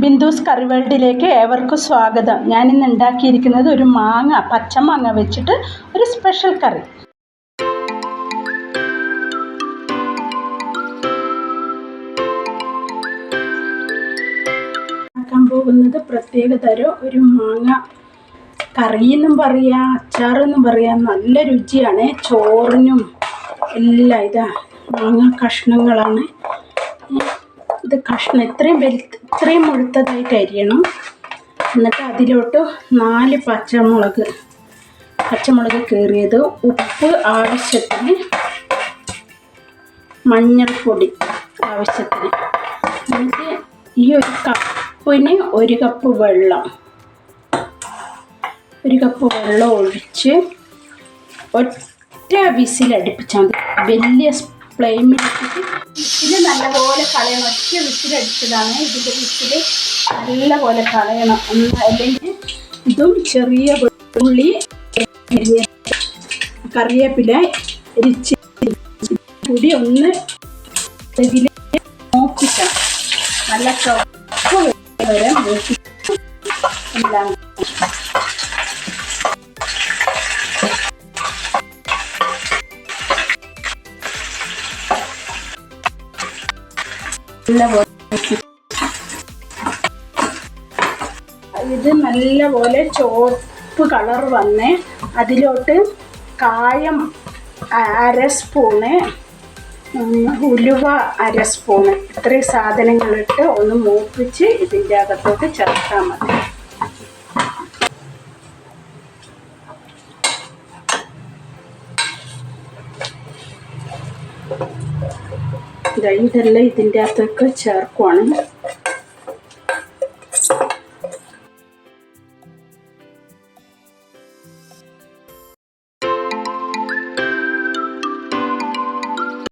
ബിന്ദുസ് കറി വേൾഡിലേക്ക് ഏവർക്കും സ്വാഗതം. ഞാനിന്ന് ഉണ്ടാക്കിയിരിക്കുന്നത് ഒരു മാങ്ങ പച്ചമാങ്ങ വെച്ചിട്ട് ഒരു സ്പെഷ്യൽ കറി. ഉണ്ടാക്കാൻ പോകുന്നത് പ്രത്യേക തരം ഒരു മാങ്ങ. കറിയെന്നും പറയാം അച്ചാറെന്നും പറയാം നല്ല രുചിയാണ്. ചോറിനും എല്ലാം ഇതാ മാങ്ങ കഷ്ണങ്ങളാണ്. ഇത് കഷ്ണം ഇത്രയും വലുത്ത് ഇത്രയും മുഴുത്തതായിട്ട് അരിയണം എന്നിട്ട് അതിലോട്ട് നാല് പച്ചമുളക് പച്ചമുളക് കീറിയത് ഉപ്പ് ആവശ്യത്തിന് മഞ്ഞൾപ്പൊടി ആവശ്യത്തിന്. എന്നിട്ട് ഈ ഒരു കപ്പിന് ഒരു കപ്പ് വെള്ളം ഒരു കപ്പ് വെള്ളം ഒഴിച്ച് ഒറ്റ വിസിലടുപ്പിച്ചാൽ മതി. വലിയ ഫ്ലെയിമിലിട്ടിട്ട് ഇത് നല്ലപോലെ കളയണം. ഒറ്റ വിസിലടിച്ചതാണ് ഇതിന്റെ വിസിൽ നല്ലപോലെ കളയണം. അല്ലെങ്കിൽ ഇതും ചെറിയ ഉള്ളി കറിവേപ്പില ഇരിച്ച് കൂടി ഒന്ന് ഇതിൽ മൂപ്പിക്കണം നല്ല ചുവപ്പ് വരെ മൂപ്പിക്കണം എല്ലാം ഇത് നല്ലപോലെ ചോപ്പ് കളർ വന്ന്. അതിലോട്ട് കായം അര സ്പൂണ് ഉലുവ അര സ്പൂണ്. ഇത്രയും സാധനങ്ങളിട്ട് ഒന്ന് മൂപ്പിച്ച് ഇതിന്റെ അകത്തോട്ട് ചേർത്താൽ മതി. ഇതെല്ലാം ഇതിന്റെ അകത്തൊക്കെ ചേർക്കുവാണ്.